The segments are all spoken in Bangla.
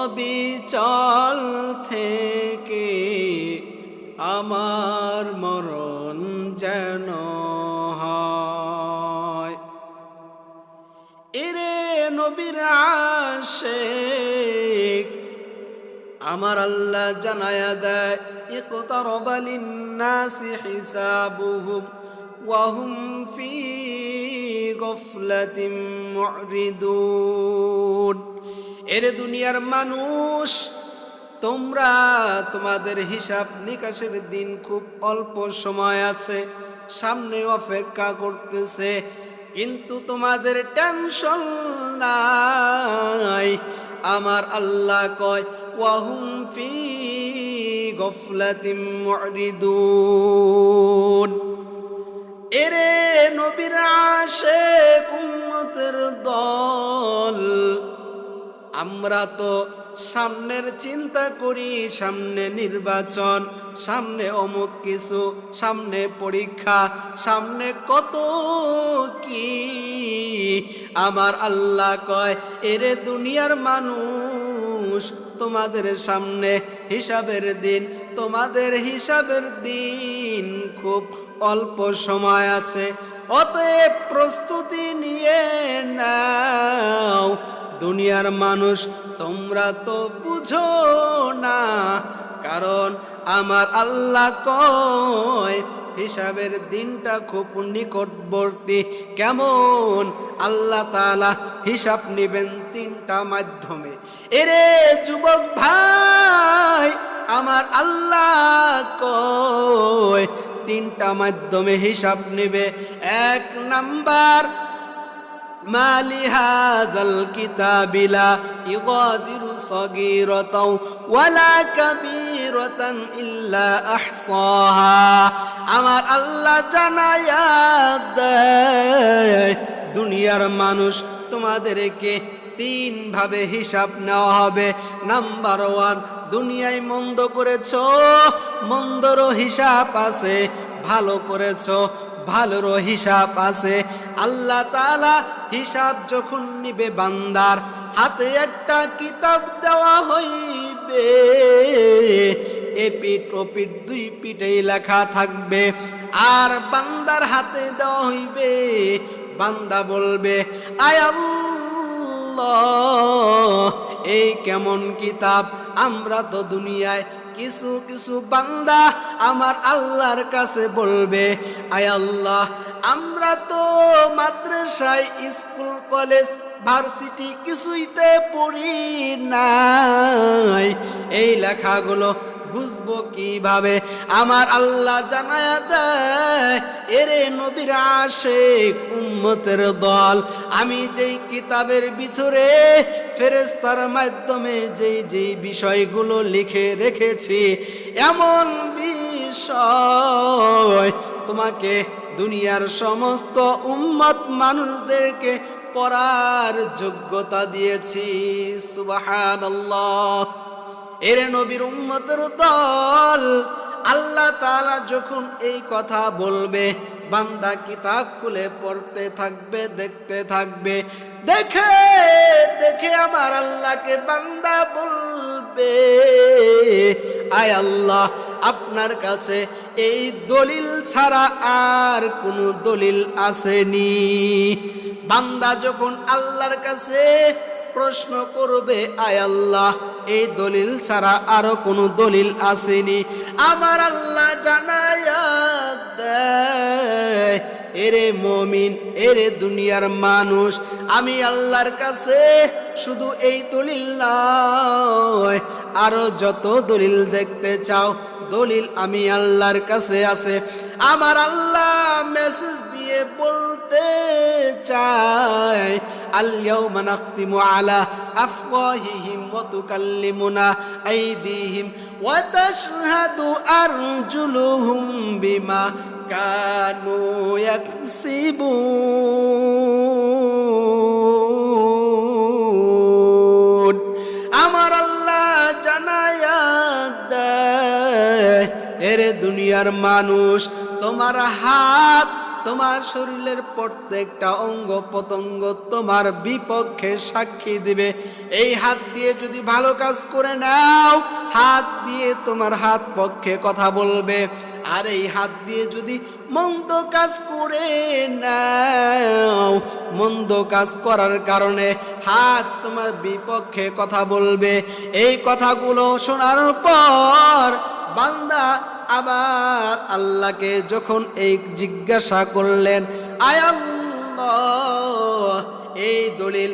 অবিচল থেকে আমার মরণ যেন হয়। এরে নবীর আশে আমার আল্লাহ জানায়া দেয় ইকতারবালিন নাসি হিসাবুহুম ওয়াহুম ফি গফলাতি মুরিদুন। এরে দুনিয়ার মানুষ, তোমরা তোমাদের হিসাব নিকাশের দিন খুব অল্প সময় আছে সামনে অপেক্ষা করতেছে, কিন্তু তোমাদের টেনশন নাই। আমার আল্লাহ কয়, ওয়াহুম ফি গফলাতিম মুরিদুন। এরে নবীর আশে কুম্মতের দল। আমরা তো সামনের চিন্তা করি, সামনে নির্বাচন, সামনে অমুক কিছু, সামনে পরীক্ষা, সামনে কত কি। আমার আল্লাহ কয়, এরে দুনিয়ার মানুষ, তোমাদের সামনে হিসাবের দিন, তোমাদের হিসাবের দিন খুব অল্প সময় আছে, অতএব প্রস্তুতি নিয়ে নাও। দুনিয়ার মানুষ, তোমরা তো বুঝো না, কারণ আমার আল্লাহ কয়, হিসাবের দিনটা খুব নিকটবর্তী। কেমন? আল্লাহ তালা হিসাব নেবেন তিনটা মাধ্যমে। এরে যুবক ভাই, আমার আল্লাহ কয় তিনটা মাধ্যমে হিসাব নিবে। এক নাম্বার মালিহাদল কিতাবিলা ইগাদিরু সগীরাতাও ওয়ালা কাবীরাতান ইল্লা আহসাহা। আমার আল্লাহ জানায়া দেয়, দুনিয়ার মানুষ তোমাদেরকে তিন ভাবে হিসাব নেওয়া হবে। নাম্বার ওয়ান দুনিয়ায় মন্দ করেছ মন্দরও হিসাব আছে, ভালো করেছ ভালোরও হিসাব আছে। আল্লাহ তালা হিসাব যখন নিবে বান্দার, হাতে একটা কিতাব দেওয়া হইবে। এপিট ওপিট দুই পিঠেই লেখা থাকবে, আর বান্দার হাতে দেওয়া হইবে। বান্দা বলবে, আয় এই কেমন কিতাব? আমরা তো দুনিয়ায় কিছু কিছু বান্দা আমার আল্লাহর কাছে বলবে, আয় আল্লাহ, আমরা তো মাদ্রাসায়, স্কুল, কলেজ, ভার্সিটি কিছুইতে পড়ি নাই। এই লেখাগুলো বুঝব কীভাবে? আমার আল্লাহ জানায়া দেয়, এরে নবীর আশেক, উম্মতের দল, আমি যেই কিতাবের ভিতরে ফেরেস্তার মাধ্যমে যেই যেই বিষয়গুলো লিখে রেখেছি, এমন বিষয় তোমাকে দুনিয়ার সমস্ত উম্মত মানুষদেরকে পড়ার যোগ্যতা দিয়েছি, সুবহানাল্লাহ। এরে নবীর উম্মতের দল, আল্লাহ তাআলা যখন এই কথা বলবে, বান্দা কিতাব খুলে পড়তে থাকবে, দেখতে থাকবে। দেখে দেখে আমার আল্লাহকে বান্দা বলবে, আয় আল্লাহ, আপনার কাছে এই দলিল ছাড়া আর কোনো দলিল আসেনি। বান্দা যখন আল্লাহর কাছে প্রশ্ন করবে, আয় আল্লাহ, এই দলিল ছাড়া আরও কোনো দলিল আসেনি। আমার আল্লাহ জানায়া এরে মমিন, এরে দুনিয়ার মানুষ, আমি আল্লাহর কাছে শুধু এই দলিল নয়, আরও যত দলিল দেখতে চাও, দলিল আমি আল্লাহর কাছে আছে। আমার আল্লাহ মেসেজ দিয়ে বলতে চায় اليوم نختم على أفواههم وتكلمنا أيديهم وتشهد أرجلهم بما كانوا يكسبون আমার আল্লাহ জানায়া দেয় এরে দুনিয়ার মানুষ তোমার হাত তোমার শরীরের প্রত্যেকটা অঙ্গ প্রত্যঙ্গ তোমার বিপক্ষে সাক্ষী দিবে। এই হাত দিয়ে যদি ভালো কাজ করে নাও, হাত দিয়ে তোমার হাত পক্ষে কথা বলবে। আর এই হাত দিয়ে যদি মন্দ কাজ করে নাও, মন্দ কাজ করার কারণে হাত তোমার বিপক্ষে কথা বলবে। এই কথাগুলো শোনার পর বান্দা আবার আল্লাহকে যখন এই জিজ্ঞাসা করলেন, আয় আল্লাহ, এই দলিল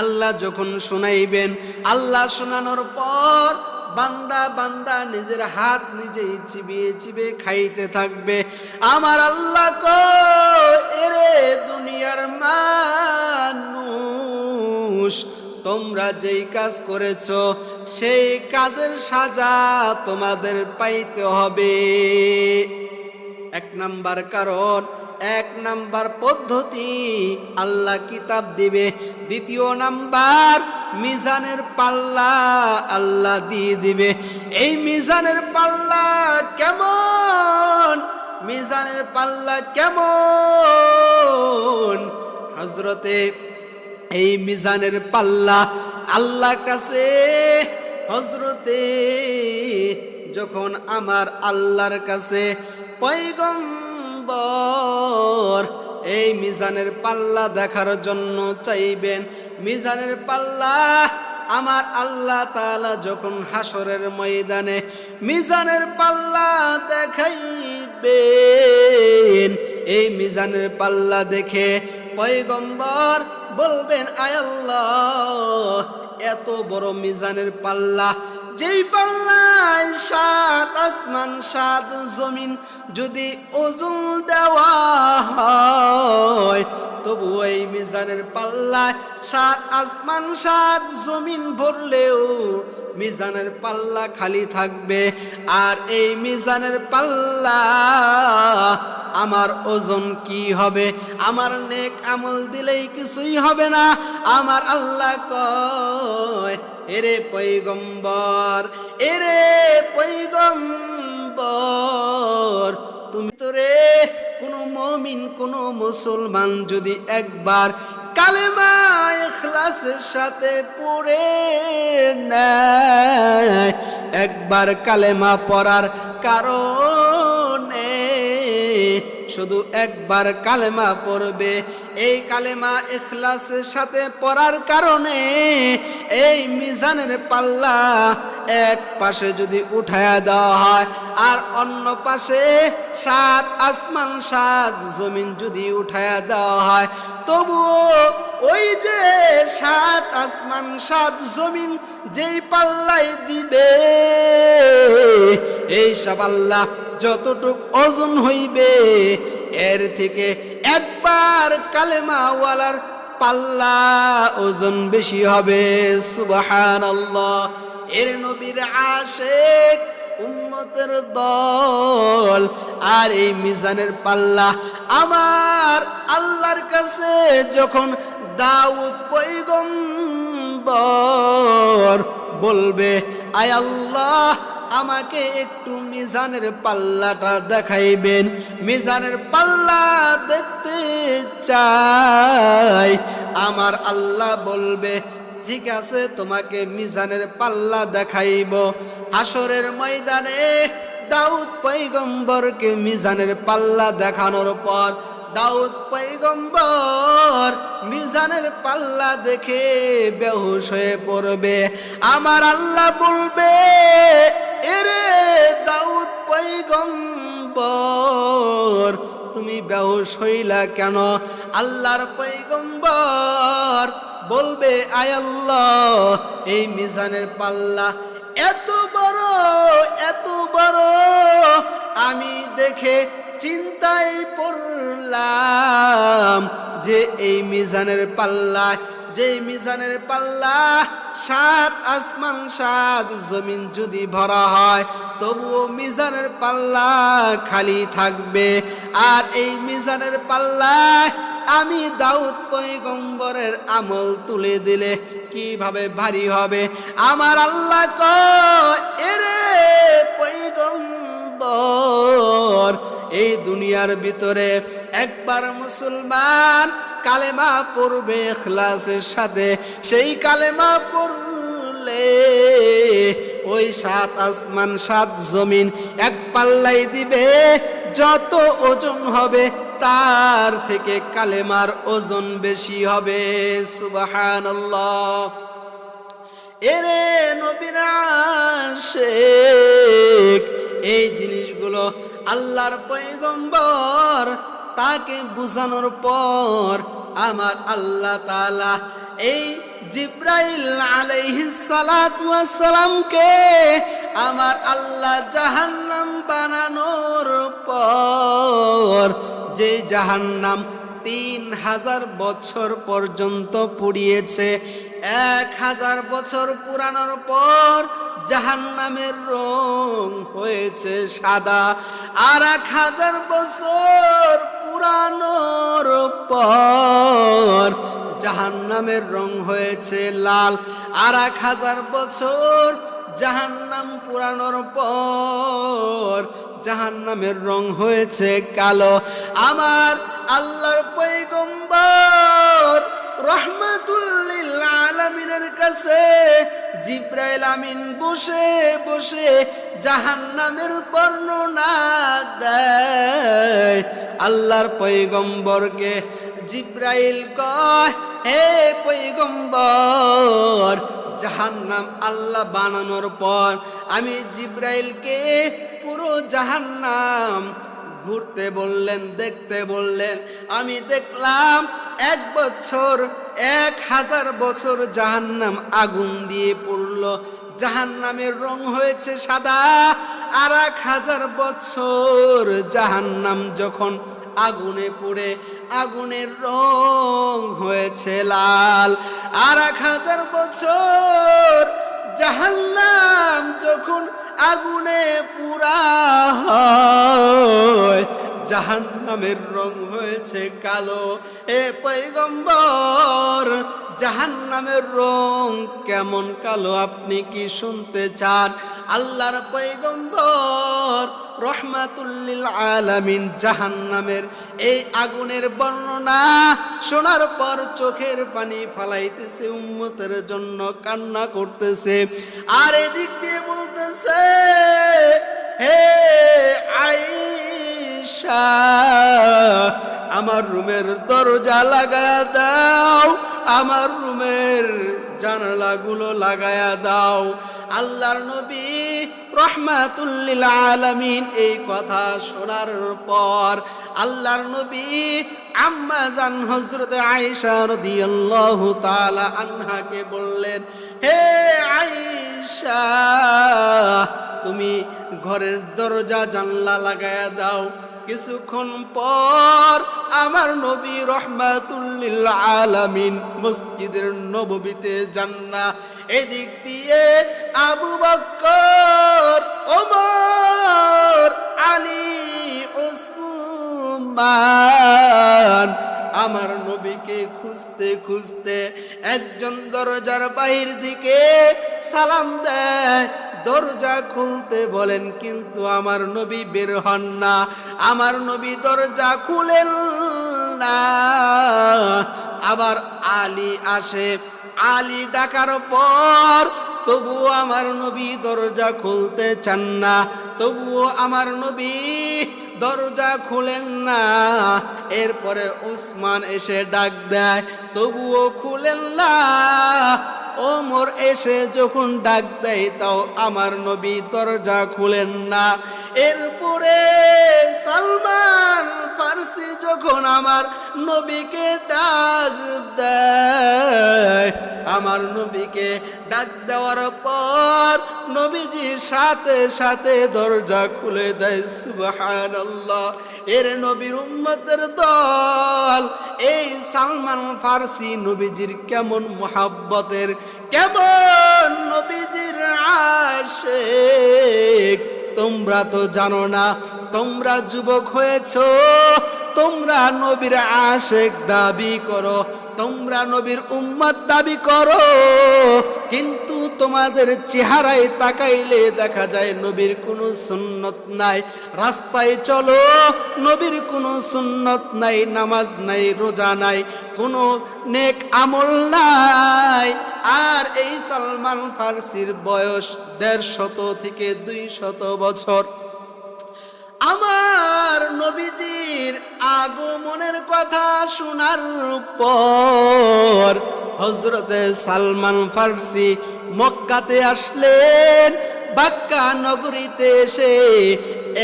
আল্লাহ যখন শুনাইবেন, আল্লাহ শোনানোর পর বান্দা বান্দা নিজের হাত নিজেই চিবিয়ে চিবিয়ে খাইতে থাকবে। আমার আল্লাহ এরে দুনিয়ার মানুষ তোমরা যেই কাজ করেছ, সেই কাজের সাজা তোমাদের পাইতে হবে। এক নাম্বার কারণ, এক নাম্বার পদ্ধতি, আল্লাহ কিতাব দিবে। দ্বিতীয় নাম্বার, মিজানের পাল্লা আল্লাহ দিয়ে দিবে। এই মিজানের পাল্লা কেমন? মিজানের পাল্লা কেমন? হজরতে এই মিজানের পাল্লা আল্লাহ কাছে। হজরতে যখন আমার আল্লাহর কাছে পৈগম্বর এই মিজানের পাল্লা দেখার জন্য চাইবেন, মিজানের পাল্লা আমার আল্লাহ তালা যখন হাসরের ময়দানে মিজানের পাল্লা দেখাইবেন, এই মিজানের পাল্লা দেখে পয়গম্বর বলবেন আয়াল্লাহ এত বড় মিজানের পাল্লা। যেই পাল্লায় সাত আসমান, সাত জমিন, যদি ওজন দেওয়া হয় তবু এই মিজানের পাল্লায় সাত আসমান, সাত জমিন ভরলেও মিজানের পাল্লা খালি থাকবে। আর এই মিজানের পাল্লা, আমার ওজন কি হবে? আমার নেক আমল দিলেই কিছুই হবে না। আমার আল্লাহ কয়, এরে পৈগম্বর এরে পৈগম্বর তুমি তো রে, কোনো মমিন, কোনো মুসলমান যদি একবার কালেমা ইখলাসের সাথে পড়ে নেয়, একবার কালেমা পড়ার কারণে শুধু একবার কালেমা পড়বে এই কালেমা এখলাসের সাথে পড়ার কারণে এই মিজানের পাল্লা এক পাশে যদি উঠায়া দেওয়া হয়, আর অন্য পাশে সাত আসমান, সাত জমিন যদি উঠায়া দেওয়া হয়, তবুও ওই যে সাত আসমান, সাত জমিন যেই পাল্লাই দিবে, এই সব আল্লাহ যতটুক ওজন হইবে এর থেকে একবার কালেমাওয়ালার পাল্লা ওজন বেশি হবে সুবাহান এর নবীর আশেক উম্মতের দল আর এই মিজানের পাল্লা আমার আল্লাহর কাছে যখন দাউদ পৈগম্বর বলবে, আয় আল্লাহ আমাকে একটু মিজানের পাল্লাটা দেখাইবেন। মিজানের পাল্লা দেখতে চাই। আমার আল্লাহ বলবে, ঠিক আছে, তোমাকে মিজানের পাল্লা দেখাইব। আসরের ময়দানে দাউদ পৈগম্বরকে মিজানের পাল্লা দেখানোর পর, দাউদ পৈগম্বর মিজানের পাল্লা দেখে বেহুশ হয়ে পড়বে। আমার আল্লাহ বলবে এরে দাউদ পৈগম্বর তুমি বেহুশ হইলা কেন? আল্লাহর পৈগম্বর বলবে, আয় আল্লাহ, এই মিজানের পাল্লা এত বড় এত বড়, আমি দেখে চিন্তায় পড়লাম যে এই মিজানের পাল্লা যে মিজানের পাল্লা, সাত আসমান, সাত জমিন যদি ভরা হয়, তবুও মিজানের পাল্লা খালি থাকবে। আর এই মিজানের পাল্লায় আমি দাউদ পৈগম্বরের আমল তুলে দিলে কীভাবে ভারী হবে? আমার আল্লাহ এরে পৈগম্বর এই দুনিয়ার ভিতরে একবার মুসলমান কালেমা পড়বে খ্লাসের সাথে, সেই কালেমা পড়লে ওই সাত আসমান, সাত জমিন এক পাল্লাই দিবে, যত ওজন হবে তার থেকে কালেমার ওজন বেশি হবে। সুবহানাল্লাহ। এরে নবীরা শেখ এই জিনিসগুলো আল্লাহর পৈগম্বর তাকে বুঝানোর পর আমার আল্লাহ তালা এই জিব্রাইল আলাইহিস সালাতু ওয়াস সালামকে আমার আল্লাহ জাহান্নাম বানানোর পর যে জাহান্নাম তিন হাজার বছর পর্যন্ত পুড়িয়েছে, এক হাজার বছর পুরানোর পর জাহান্নামের রং হয়েছে সাদা। আর এক হাজার বছর পুরানোর পর জাহান্নামের রং হয়েছে লাল। আর এক হাজার বছর জাহান জাহান্নাম পুরানোর পর জাহান্নামের রং হয়েছে কালো। আমার আল্লাহর পৈগম্বর রহমাতুল্লিল আলামিনের কাছে জিব্রাইল আমিন বসে বসে জাহান্নামের বর্ণনা দেয়। আল্লাহর পৈগম্বরকে জিব্রাইল কয়, হে পৈগম্বর জাহান্নাম আল্লাহ বানানোর পর আমি জিব্রাইলকে পুরো জাহান্নাম ঘুরতে বললেন, দেখতে বললেন। আমি দেখলাম এক বছর, এক হাজার বছর জাহান্নাম আগুন দিয়ে পড়ল। জাহান্নামের রং হয়েছে সাদা। আর এক হাজার বছর জাহান্নাম যখন আগুনে পড়ে, আগুনের রং হয়েছে লাল। আর এক হাজার বছর জাহান্নাম যখন আগুনে পুরা জাহান্নামের রং হয়েছে কালো। এ পৈগম্বর জাহান্নামের রং কেমন কালো আপনি কি শুনতে চান? আল্লাহর পৈগম্বর রহমাতুল্লিল আলামিন জাহান্নামের এই আগুনের বর্ণনা শোনার পর চোখের পানি ফালাইতেছে, উম্মতের জন্য কান্না করতেছে। আর এদিক দিয়ে বলতেছে হে আইসা আমার রুমের দরজা লাগা দাও, আমার রুমের জানালাগুলো লাগায়া দাও। আল্লাহর নবী রহমাতুল্লিল এই কথা শোনার পর আল্লাহর নবী আম্মা জান হজরত আয়েশা রাদিয়াল্লাহু তাআলা আনহাকে বললেন হে আইসা তুমি ঘরের দরজা জানলা লাগায়া দাও। কিছুক্ষণ পর আমার নবী রহমাতুল্লিল আলামিন মসজিদের নববীতে জান্না এদিক দিয়ে আবু বক্কর, ওমর, আলী, ওসমান আমার নবীকে খুঁজতে খুঁজতে একজন দরজার বাহির দিকে সালাম দেয়। দরজা খুলতে বলেন, কিন্তু আমার নবী বের হন না। আমার নবী দরজা খুলেন না। আবার আলী আসে। আলী ডাকার পর, তবুও আমার নবী দরজা খুলতে চান না। তবুও আমার নবী দরজা খুলেন না। এরপরে উসমান এসে ডাক দেয়, তবুও খুলেন না। ওমর এসে যখন ডাক দেয়, তাও আমার নবী দরজা খুলেন না। এরপরে সালমান ফার্সি যখন আমার নবীকে ডাক দেয়, আমার নবীকে ডাক দেওয়ার পর নবীজি সাথে সাথে দরজা খুলে দেয়, সুবহানাল্লাহ। এর নবীর উম্মতের দল, এই সালমান ফার্সি নবীজির কেমন মোহাব্বতের, কেমন নবীজির আশেক। তোমরা তো জানো না তোমরা যুবক হয়েছ। তোমরা নবীর আশেক দাবি করো, তোমরা নবীর উম্মাদ দাবি করো, কিন্তু তোমাদের চেহারায় তাকাইলে দেখা যায় নবীর কোনো সুন্নত নাই। রাস্তায় চলো, নবীর কোনো সুন্নত নাই, নামাজ নাই, রোজা নাই, কোনো নেক আমল নাই। আর এই সালমান ফার্সির বয়স দেড় শত থেকে দুই শত বছর। আমার নবীজির আগমনের কথা শোনার পর হজরতে সালমান ফার্সি মক্কাতে আসলেন, বাক্কা নগরীতে এসে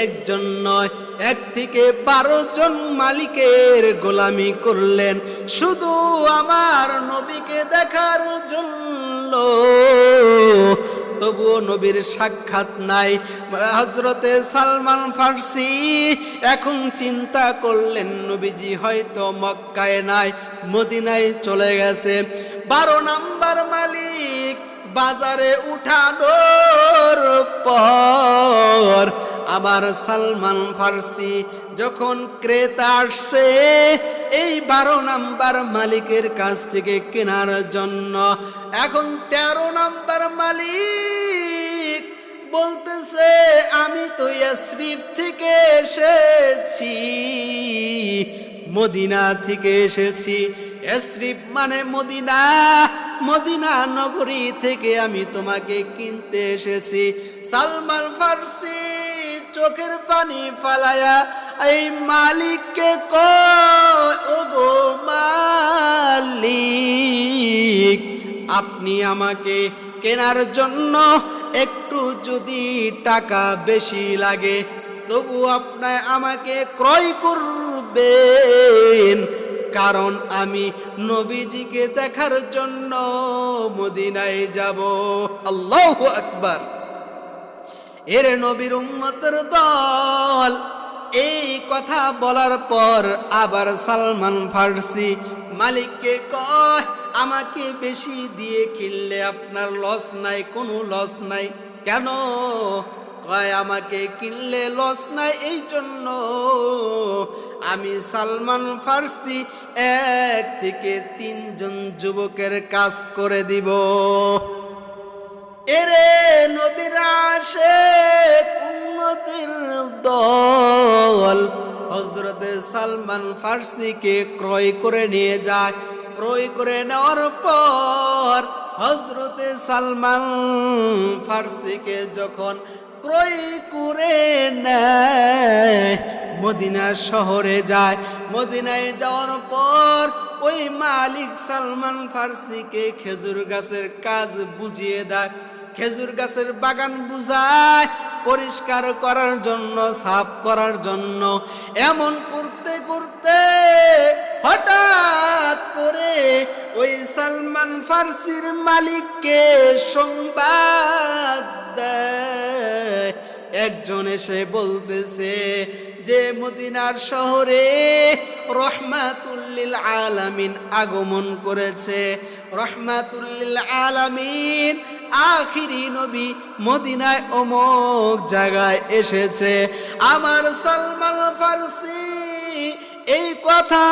একজন নয়, এক থেকে বারো জন মালিকের গোলামি করলেন। শুধু আমার নবীকে দেখার জন্য তবুও নবীর সাক্ষাৎ নাই। হজরতে সালমান ফার্সি এখন চিন্তা করলেন, নবীজি হয়তো মক্কায় নাই, মদিনায় চলে গেছে। বারো নাম্বার মালিক বাজারে উঠানোর পর আমার সালমান ফার্সি যখন ক্রেতা আসছে, এই বারো নাম্বার মালিকের কাছ থেকে কেনার জন্য। এখন তেরো নাম্বার মালিক বলতেছে, আমি তো ইয়াসরিফ থেকে এসেছি, মদিনা থেকে এসেছি। এসরিফ মানে মদিনা মদিনা নগরী থেকে আমি তোমাকে কিনতে এসেছি। সালমান ফার্সি চোখের পানি ফালায়া, এই মালিককে ও মালিক, আপনি আমাকে কেনার জন্য একটু যদি টাকা বেশি লাগে, তবু আপনার আমাকে ক্রয় করবেন। কারণ আমি নবীজিকে দেখার জন্য মদিনায় যাব। আল্লাহ আকবার। এর নবীর উম্মতের দল। এই কথা বলার পর আবার সালমান ফার্সি মালিককে কয় আমাকে বেশি দিয়ে কিনলে আপনার লস নাই, কোনো লস নাই। কেন? কয়, আমাকে কিনলে লস নাই, এই জন্য আমি সালমান ফার্সি এক থেকে তিনজন যুবকের কাজ করে দিব। এরে নবীর আসে উন্নতির দল হজরতে সালমান ফার্সিকে ক্রয় করে নিয়ে যায়। ক্রয় করে নেওয়ার পর হজরতে সালমান ফার্সিকে যখন ক্রয় করে নেয়, মদিনা শহরে যায়। মদিনায় যাওয়ার পর ওই মালিক সালমান ফার্সিকে খেজুর গাছের কাজ বুঝিয়ে দেয়। খেজুর গাছের বাগান বুঝায় পরিষ্কার করার জন্য, সাফ করার জন্য, এমন করতে করতে হঠাৎ করে ওই সালমান ফার্সির মালিককে সংবাদ দেয়। একজন এসে বলতেছে যে, মদিনার শহরে রহমাতুল্লিল আলামিন আগমন করেছে। রহমাতুল্লিল আলামিন আখিরি নবী মদিনায় অমুক জায়গায় এসেছে। আমার সালমান ফার্সি এই কথা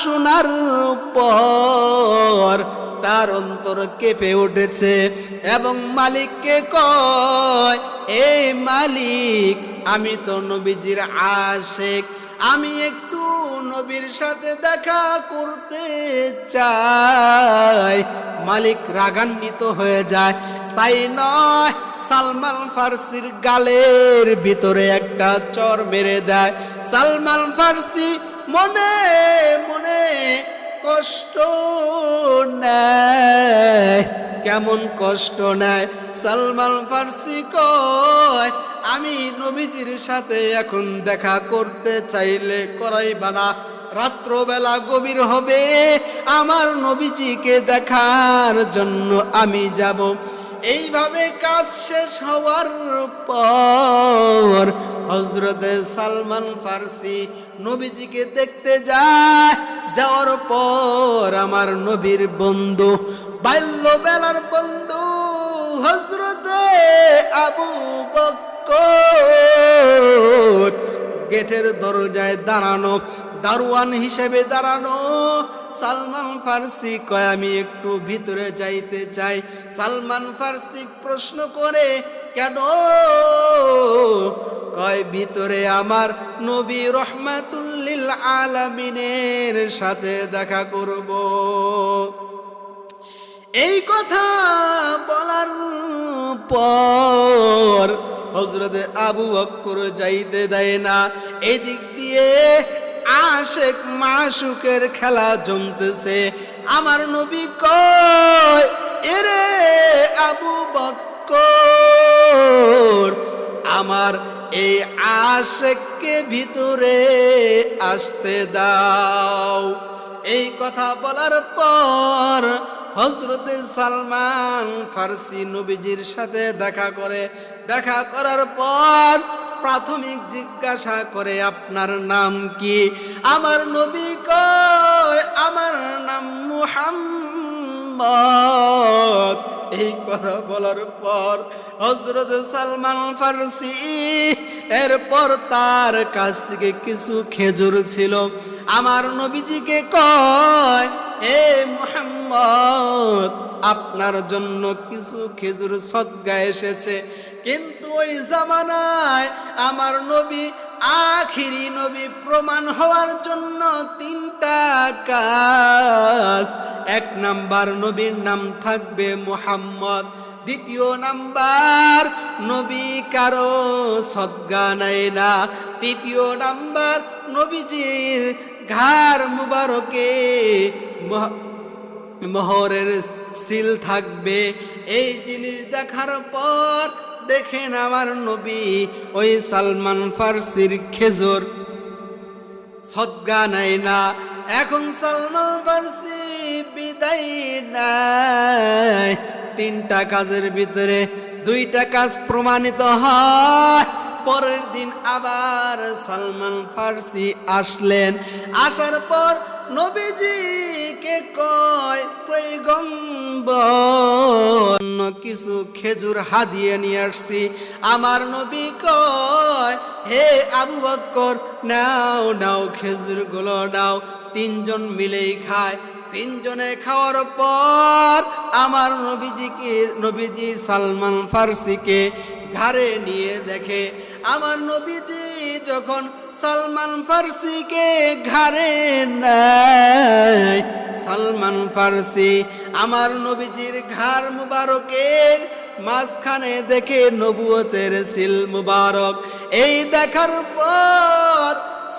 শোনার পর তার অন্তর কেঁপে উঠেছে এবং মালিককে কয় এই মালিক, আমি তো নবীজির আশেক। আমি একটু নবীর সাথে দেখা করতে চাই। মালিক রাগান্বিত হয়ে যায়। তাই নয়, সালমান ফার্সির গালের ভিতরে একটা চর মেরে দেয়। সালমান ফার্সি মনে মনে কষ্ট নেয়, কেমন কষ্ট নেয়? সালমান ফার্সি কয়, আমি নবীজির সাথে এখন দেখা করতে চাইলে করাই না। রাত্রবেলা গভীর হবে, আমার নবীজিকে দেখার জন্য আমি যাব। এইভাবে কাজ শেষ হওয়ার পর হজরতে সালমান ফার্সি নবীজিকে দেখতে যায়। যাওয়ার পর আমার নবীর বন্ধু বাল্যবেলার বন্ধু হজরতে আবু বক্কর। গেটের দরজায় দাঁড়ানো দারোয়ান হিসেবে দাঁড়ানো। সালমান ফার্সি কয়, আমি একটু ভিতরে যাইতে চাই। সালমান ফার্সি প্রশ্ন করে, কেন? কয়, ভিতরে আমার নবী রহমাতুল্লিল আলামিনের সাথে দেখা করব। এই কথা বলার পর হজরতে আবু বক্কর যাইতে দেয় না। এদিক দিয়ে আশেক মাসুকের খেলা জমতেছে। আমার নবী কয়, এরে আবু বক্কর, আমার এই আশেককে ভিতরে আসতে দাও। এই কথা বলার পর হজরতে সালমান ফার্সি নবীজির সাথে দেখা করে, দেখা করার পর প্রাথমিক জিজ্ঞাসা করে, আপনার নাম কি? আমার নবী কয়, আমার নাম মুহাম্মদ। এই কথা বলার পর হজরত সালমান ফার্সি এরপর তার কাছ থেকে কিছু খেজুর ছিল। আমার নবীজিকে কয় হে মুহাম্মদ, আপনার জন্য কিছু খেজুর সদ্গা এসেছে। কিন্তু ওই জামানায় আমার নবী, আখিরি নবী প্রমাণ হওয়ার জন্য তিনটা কাজ। এক নাম্বার নবীর নাম থাকবে মুহাম্মদ। দ্বিতীয় নাম্বার, নবী কারও সদ্গা নেয় না। তৃতীয় নাম্বার, নবীজির ঘাড় মুবারকে মহ- মোহরের সিল থাকবে। এই জিনিস দেখার পর দেখেন আমার নবী ওই সালমান ফার্সির খেজুর। সদ্গা নাই না, এখন সালমান ফার্সি বিদায় নাই তিনটা কাজের ভিতরে দুইটা কাজ প্রমাণিত হয়। পরের দিন আবার সালমান ফার্সি আসলেন। আসার পর নবীজিকে কয়, পৈগম্বর, কিছু খেজুর হাদিয়ে নিয়ে আসছি। আমার নবী কয়, হে আবু বক্কর, নাও নাও খেজুরগুলো নাও। তিনজন মিলেই খায়। তিনজনে খাওয়ার পর আমার নবীজিকে, নবীজি সালমান ফার্সিকে ঘাড়ে নিয়ে দেখে, আমার নবীজি যখন সালমান ফার্সিকে ঘাড়ে নেয়, সালমান ফার্সি আমার নবীজির ঘাড় মুবারকের মাঝখানে দেখে নবুয়তের সিল মুবারক। এই দেখার পর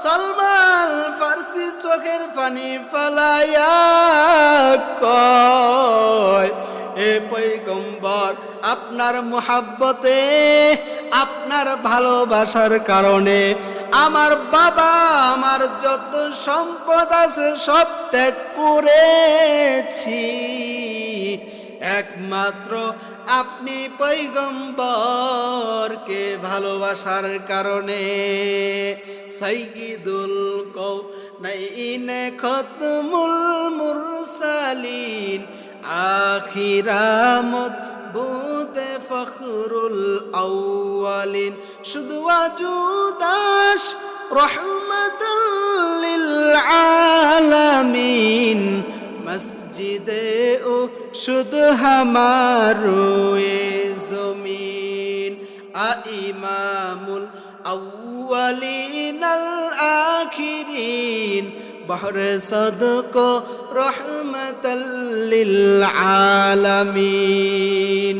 সালমান ফার্সি চোখের পানি ফালাইয়া এ পৈগম্বর, আপনার মোহাব্বতে, আপনার ভালোবাসার কারণে আমার বাবা আমার যত সম্পদ আছে সব ত্যাগ করেছি। একমাত্র আপনি পৈগম্বরকে ভালোবাসার কারণে। সাইয়িদুল কৌ নাইন খতমুল মুরসালিন আখিরামত বুতে ফখরুল আউয়ালিন। শুধু আজুদাস রহমতুল্লিল আলামিন। মসজিদে ও শুধু হামারো এ জমিন। আ ইমামুল আউয়ালিন আল আখিরিন। বহর সদক রহমতাল্লিল আলামিন